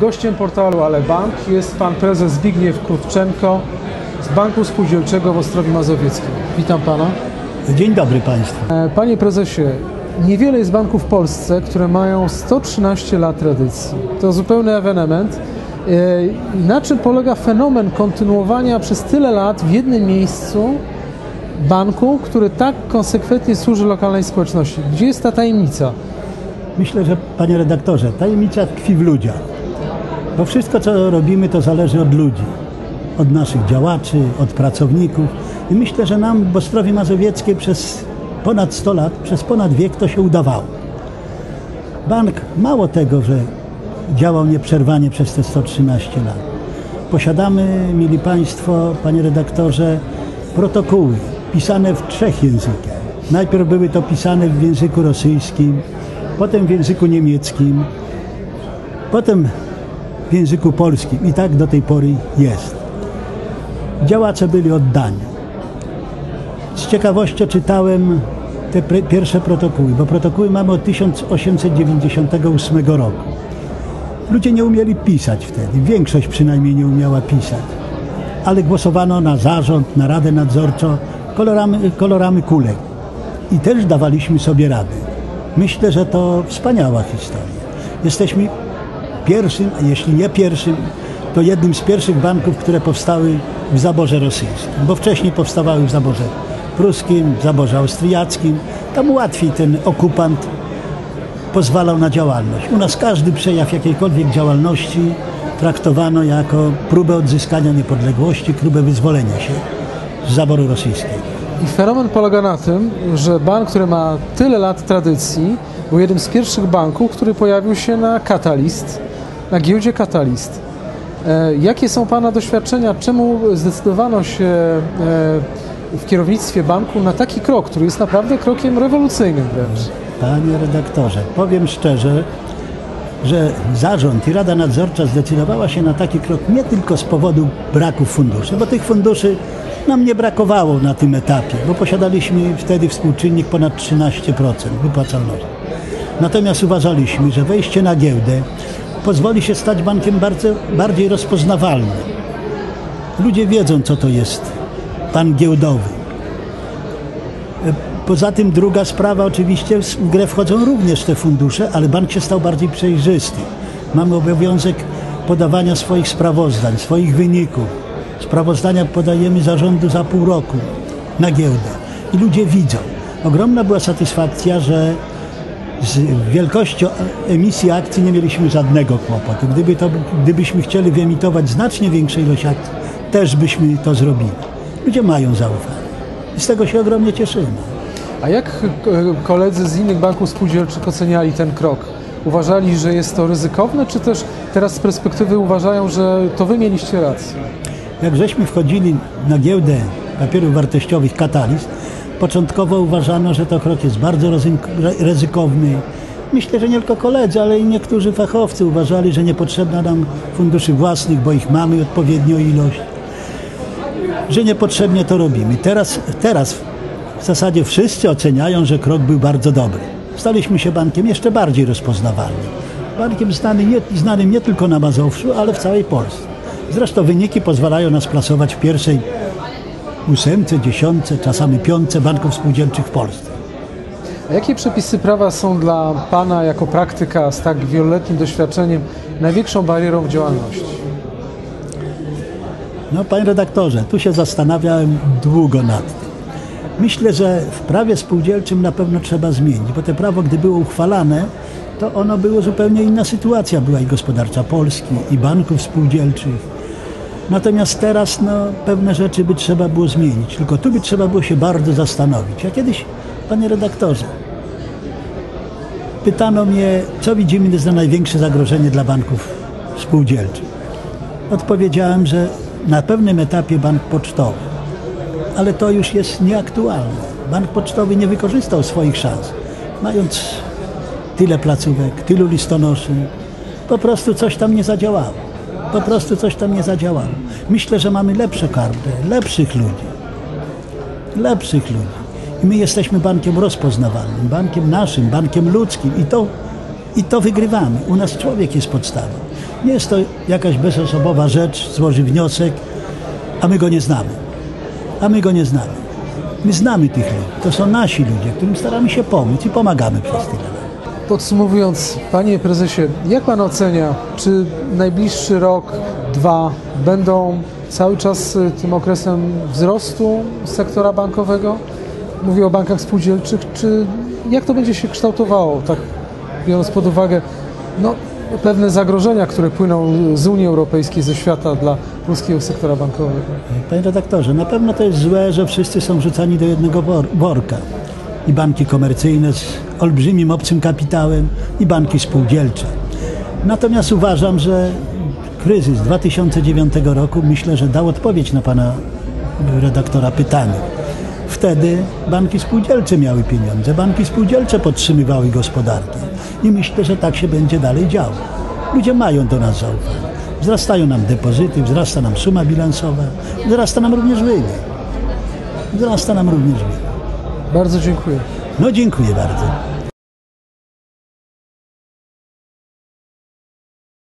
Gościem portalu Ale Bank jest pan prezes Zbigniew Kurczenko z Banku Spółdzielczego w Ostrowi Mazowieckim. Witam pana. Dzień dobry Państwu. E, Panie prezesie, niewiele jest banków w Polsce, które mają 113 lat tradycji. To zupełny ewenement. E, Na czym polega fenomen kontynuowania przez tyle lat w jednym miejscu banku, który tak konsekwentnie służy lokalnej społeczności? Gdzie jest ta tajemnica? Myślę, że Panie redaktorze, tajemnica tkwi w ludziach. Bo wszystko, co robimy, to zależy od ludzi. Od naszych działaczy, od pracowników. I myślę, że nam w Ostrowie Mazowieckiej przez ponad 100 lat, przez ponad wiek to się udawało. Bank mało tego, że działał nieprzerwanie przez te 113 lat. Posiadamy, mili Państwo, Panie redaktorze, protokoły pisane w trzech językach. Najpierw były to pisane w języku rosyjskim, potem w języku niemieckim, potem w języku polskim i tak do tej pory jest. Działacze byli oddani. Z ciekawością czytałem te pre- pierwsze protokoły, bo protokoły mamy od 1898 roku. Ludzie nie umieli pisać wtedy, większość przynajmniej nie umiała pisać, ale głosowano na zarząd, na radę nadzorczą kolorami, kolorami kulek i też dawaliśmy sobie radę. Myślę, że to wspaniała historia. Jesteśmy pierwszym, a jeśli nie pierwszym, to jednym z pierwszych banków, które powstały w zaborze rosyjskim, bo wcześniej powstawały w zaborze pruskim, w zaborze austriackim. Tam łatwiej ten okupant pozwalał na działalność. U nas każdy przejaw jakiejkolwiek działalności traktowano jako próbę odzyskania niepodległości, próbę wyzwolenia się z zaboru rosyjskiego. I fenomen polega na tym, że bank, który ma tyle lat tradycji, był jednym z pierwszych banków, który pojawił się na Catalyst, na giełdzie Catalyst. E, jakie są Pana doświadczenia? Czemu zdecydowano się e, w kierownictwie banku na taki krok, który jest naprawdę krokiem rewolucyjnym wręcz? Panie redaktorze, powiem szczerze, że zarząd i Rada Nadzorcza zdecydowała się na taki krok nie tylko z powodu braku funduszy, bo tych funduszy nam nie brakowało na tym etapie, bo posiadaliśmy wtedy współczynnik ponad 13% wypłacalności. Natomiast uważaliśmy, że wejście na giełdę pozwoli się stać bankiem bardzo, bardziej rozpoznawalnym. Ludzie wiedzą, co to jest pan giełdowy. Poza tym druga sprawa, oczywiście w grę wchodzą również te fundusze, ale bank się stał bardziej przejrzysty. Mamy obowiązek podawania swoich sprawozdań, swoich wyników. Sprawozdania podajemy zarządu za pół roku na giełdę i ludzie widzą. Ogromna była satysfakcja, że z wielkością emisji akcji nie mieliśmy żadnego kłopotu. Gdyby to, gdybyśmy chcieli wyemitować znacznie większą ilość akcji, też byśmy to zrobili. Ludzie mają zaufanie. I z tego się ogromnie cieszymy. A jak koledzy z innych banków spółdzielczych oceniali ten krok? Uważali, że jest to ryzykowne, czy też teraz z perspektywy uważają, że to wy mieliście rację? Jak żeśmy wchodzili na giełdę papierów wartościowych Katalis, początkowo uważano, że to krok jest bardzo ryzyk- ryzykowny. Myślę, że nie tylko koledzy, ale i niektórzy fachowcy uważali, że nie potrzebna nam funduszy własnych, bo ich mamy odpowiednią ilość, że niepotrzebnie to robimy. Teraz, teraz w zasadzie wszyscy oceniają, że krok był bardzo dobry. Staliśmy się bankiem jeszcze bardziej rozpoznawalnym. Bankiem znanym nie, znanym nie tylko na Mazowszu, ale w całej Polsce. Zresztą wyniki pozwalają nas plasować w pierwszej ósemce, dziesiątce, czasami piątce banków spółdzielczych w Polsce. A jakie przepisy prawa są dla Pana jako praktyka z tak wieloletnim doświadczeniem największą barierą w działalności? No, panie redaktorze, tu się zastanawiałem długo nad tym. Myślę, że w prawie spółdzielczym na pewno trzeba zmienić, bo te prawo, gdy było uchwalane, to ono było zupełnie inna sytuacja. Była i gospodarcza Polski, i banków spółdzielczych. Natomiast teraz no, pewne rzeczy by trzeba było zmienić, tylko tu by trzeba było się bardzo zastanowić. Ja kiedyś, panie redaktorze, pytano mnie, co widzimy za największe zagrożenie dla banków spółdzielczych. Odpowiedziałem, że na pewnym etapie bank pocztowy, ale to już jest nieaktualne. Bank pocztowy nie wykorzystał swoich szans, mając tyle placówek, tylu listonoszy, po prostu coś tam nie zadziałało. Po prostu coś tam nie zadziałało. Myślę, że mamy lepsze karty, lepszych ludzi. Lepszych ludzi. I my jesteśmy bankiem rozpoznawalnym, bankiem naszym, bankiem ludzkim i to, i to wygrywamy. U nas człowiek jest podstawą. Nie jest to jakaś bezosobowa rzecz, złoży wniosek, a my go nie znamy. A my go nie znamy. My znamy tych ludzi. To są nasi ludzie, którym staramy się pomóc i pomagamy przez tyle. Podsumowując, panie prezesie, jak pan ocenia, czy najbliższy rok, dwa będą cały czas y, tym okresem wzrostu sektora bankowego? Mówię o bankach spółdzielczych, czy jak to będzie się kształtowało, tak biorąc pod uwagę no, pewne zagrożenia, które płyną z Unii Europejskiej, ze świata dla polskiego sektora bankowego? Panie redaktorze, na pewno to jest złe, że wszyscy są wrzucani do jednego wor- worka. I banki komercyjne z olbrzymim obcym kapitałem, i banki spółdzielcze. Natomiast uważam, że kryzys 2009 roku myślę, że dał odpowiedź na pana redaktora pytanie. Wtedy banki spółdzielcze miały pieniądze, banki spółdzielcze podtrzymywały gospodarkę. I myślę, że tak się będzie dalej działo. Ludzie mają do nas zaufanie. Wzrastają nam depozyty, wzrasta nam suma bilansowa, wzrasta nam również wynik. Wzrasta nam również wynik. Bardzo dziękuję. No dziękuję bardzo.